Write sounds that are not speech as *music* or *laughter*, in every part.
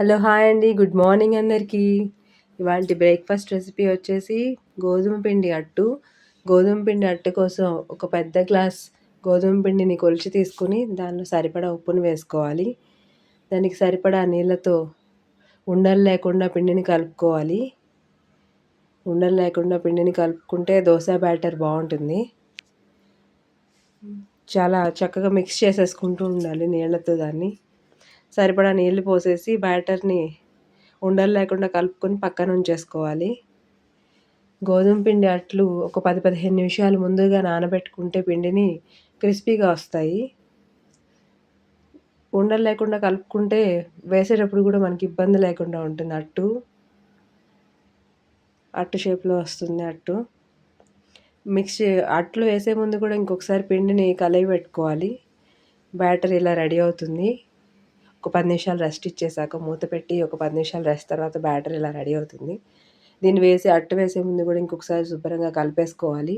Hello hi అండి. Good morning అందరికీ. ఇవాళ బ్రేక్ఫాస్ట్ రెసిపీ వచ్చేసి గోధుమ పిండి అట్టు. గోధుమ పిండి అట్టు కోసం ఒక పెద్ద గ్లాస్ గోధుమ పిండిని కొలిచి తీసుకుని దానిలో సరిపడా ఉప్పును వేసుకోవాలి. దానికి సరిపడా నీళ్ళతో ఉండలు లేకుండా పిండిని కలుపుకోవాలి. ఉండలు లేకుండా పిండిని కలుపుకుంటే దోశ బ్యాటర్ బాగుంటుంది. చాలా చక్కగా మిక్స్ చేసేసుకుంటూ ఉండాలి నీళ్ళతో దాన్ని. సరిపడా నీళ్ళు పోసేసి బ్యాటర్ని ఉండలు లేకుండా కలుపుకొని పక్కన ఉంచేసుకోవాలి. గోధుమ పిండి అట్లు ఒక పది పదిహేను నిమిషాలు ముందుగా నానబెట్టుకుంటే పిండిని క్రిస్పీగా వస్తాయి. ఉండలు లేకుండా కలుపుకుంటే వేసేటప్పుడు కూడా మనకి ఇబ్బంది లేకుండా ఉంటుంది అట్టు. అట్టు షేప్లో వస్తుంది అట్టు. మిక్స్ అట్లు వేసే ముందు కూడా ఇంకొకసారి పిండిని కలయి పెట్టుకోవాలి. బ్యాటర్ ఇలా రెడీ అవుతుంది. ఒక పది నిమిషాలు రెస్ట్ ఇచ్చేసాక మూత పెట్టి ఒక పది నిమిషాలు రెస్ట్ తర్వాత బ్యాటర్ ఇలా రెడీ అవుతుంది. దీన్ని వేసి అట్టు వేసే ముందు కూడా ఇంకొకసారి శుభ్రంగా కలిపేసుకోవాలి.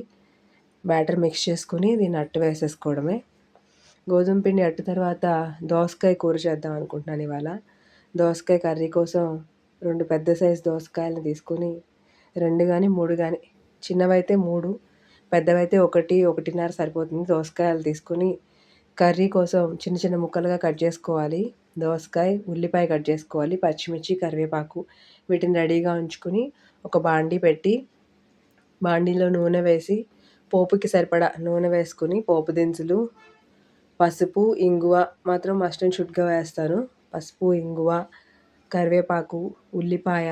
బ్యాటర్ మిక్స్ చేసుకుని దీన్ని అట్టు వేసేసుకోవడమే. గోధుమ పిండి అట్టు తర్వాత దోసకాయ కూర చేద్దాం అనుకుంటున్నాను ఇవాళ. దోసకాయ కర్రీ కోసం రెండు పెద్ద సైజు దోసకాయలను తీసుకొని రెండు కానీ మూడు కానీ చిన్నవైతే మూడు పెద్దవైతే ఒకటి ఒకటిన్నర సరిపోతుంది దోసకాయలు తీసుకొని కర్రీ కోసం చిన్న చిన్న ముక్కలుగా కట్ చేసుకోవాలి. దోసకాయ ఉల్లిపాయ కట్ చేసుకోవాలి పచ్చిమిర్చి కరివేపాకు వీటిని రెడీగా ఉంచుకుని ఒక బాండీ పెట్టి బాండీలో నూనె వేసి పోపుకి సరిపడా నూనె వేసుకుని పోపు దినుసులు పసుపు ఇంగువ మాత్రం మస్ట్ అండ్ షుడ్గా వేస్తాను. పసుపు ఇంగువ కరివేపాకు ఉల్లిపాయ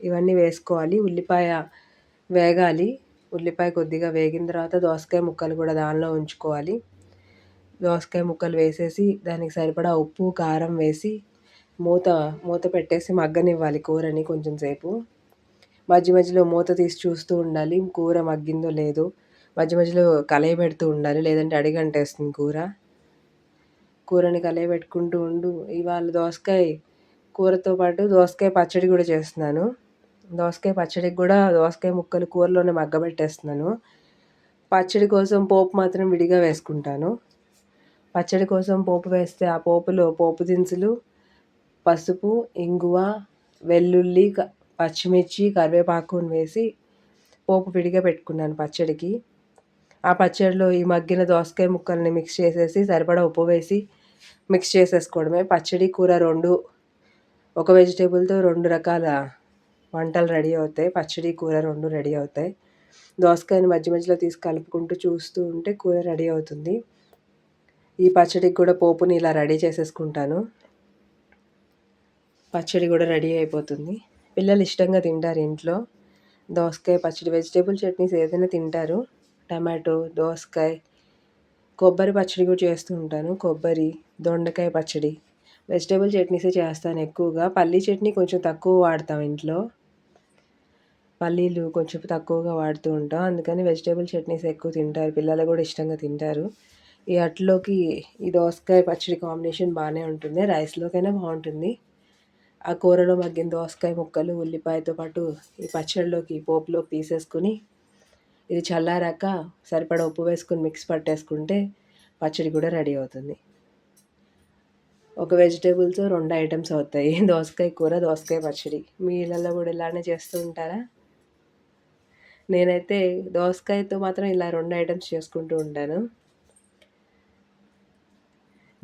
ఇవన్నీ వేసుకోవాలి. ఉల్లిపాయ వేగాలి. ఉల్లిపాయ కొద్దిగా వేగిన తర్వాత దోసకాయ ముక్కలు కూడా దానిలో ఉంచుకోవాలి. దోసకాయ ముక్కలు వేసేసి దానికి సరిపడా ఉప్పు కారం వేసి మూత మూత పెట్టేసి మగ్గనివ్వాలి కూరని కొంచెం సేపు. మధ్య మధ్యలో మూత తీసి చూస్తూ ఉండాలి. కూర మగ్గిందో లేదో మధ్య మధ్యలో కలయి పెడుతూ ఉండాలి. లేదంటే అడిగంటేస్తుంది కూర. కూరని కలయి పెట్టుకుంటూ ఉండు. ఇవాళ దోసకాయ కూరతో పాటు దోసకాయ పచ్చడి కూడా చేస్తున్నాను. దోసకాయ పచ్చడికి కూడా దోసకాయ ముక్కలు కూరలోనే మగ్గబెట్టేస్తున్నాను. పచ్చడి కోసం పోపు మాత్రం విడిగా వేసుకుంటాను. పచ్చడి కోసం పోపు వేస్తే ఆ పోపులో పోపు దినుసులు పసుపు ఇంగువ వెల్లుల్లి పచ్చిమిర్చి కరివేపాకును వేసి పోపు విడిగా పెట్టుకున్నాను పచ్చడికి. ఆ పచ్చడిలో ఈ మగ్గిన దోసకాయ ముక్కల్ని మిక్స్ చేసేసి సరిపడా ఉప్పు వేసి మిక్స్ చేసేసుకోవడమే. పచ్చడి కూర రెండు ఒక వెజిటేబుల్తో రెండు రకాల వంటలు రెడీ అవుతాయి. పచ్చడి కూర రెండు రెడీ అవుతాయి. దోసకాయని మధ్య మధ్యలో తీసి కలుపుకుంటూ చూస్తూ ఉంటే కూర రెడీ అవుతుంది. ఈ పచ్చడికి కూడా పోపుని ఇలా రెడీ చేసేసుకుంటాను. పచ్చడి కూడా రెడీ అయిపోతుంది. పిల్లలు ఇష్టంగా తింటారు ఇంట్లో. దోసకాయ పచ్చడి వెజిటేబుల్ చట్నీస్ ఏదైనా తింటారు. టమాటో దోసకాయ కొబ్బరి పచ్చడి కూడా చేస్తూ ఉంటాను. కొబ్బరి దొండకాయ పచ్చడి. వెజిటేబుల్ చట్నీసే చేస్తాను ఎక్కువగా. పల్లీ చట్నీ కొంచెం తక్కువ వాడతాం ఇంట్లో. పల్లీలు కొంచెం తక్కువగా వాడుతూ ఉంటాం. అందుకని వెజిటేబుల్ చట్నీస్ ఎక్కువ తింటారు. పిల్లలు కూడా ఇష్టంగా తింటారు. ఈ అట్లోకి ఈ దోసకాయ పచ్చడి కాంబినేషన్ బాగానే ఉంటుంది. రైస్లోకైనా బాగుంటుంది ఆ కూరలో మగ్గిన దోసకాయ ముక్కలు ఉల్లిపాయతో పాటు ఈ పచ్చడిలోకి పోపులోకి తీసేసుకుని ఇది చల్లారాక సరిపడా ఉప్పు వేసుకుని మిక్స్ పట్టేసుకుంటే పచ్చడి కూడా రెడీ అవుతుంది. ఒక వెజిటేబుల్స్ రెండు ఐటమ్స్ అవుతాయి. *laughs* దోసకాయ కూర దోసకాయ పచ్చడి. మీ ఇళ్ళల్లో కూడా ఇలానే చేస్తూ ఉంటారా? నేనైతే దోసకాయతో మాత్రం ఇలా రెండు ఐటమ్స్ చేసుకుంటూ ఉంటాను.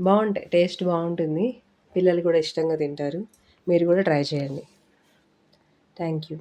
బాగుంటాయి టేస్ట్ బాగుంటుంది. పిల్లలు కూడా ఇష్టంగా తింటారు. మీరు కూడా ట్రై చేయండి. Thank you.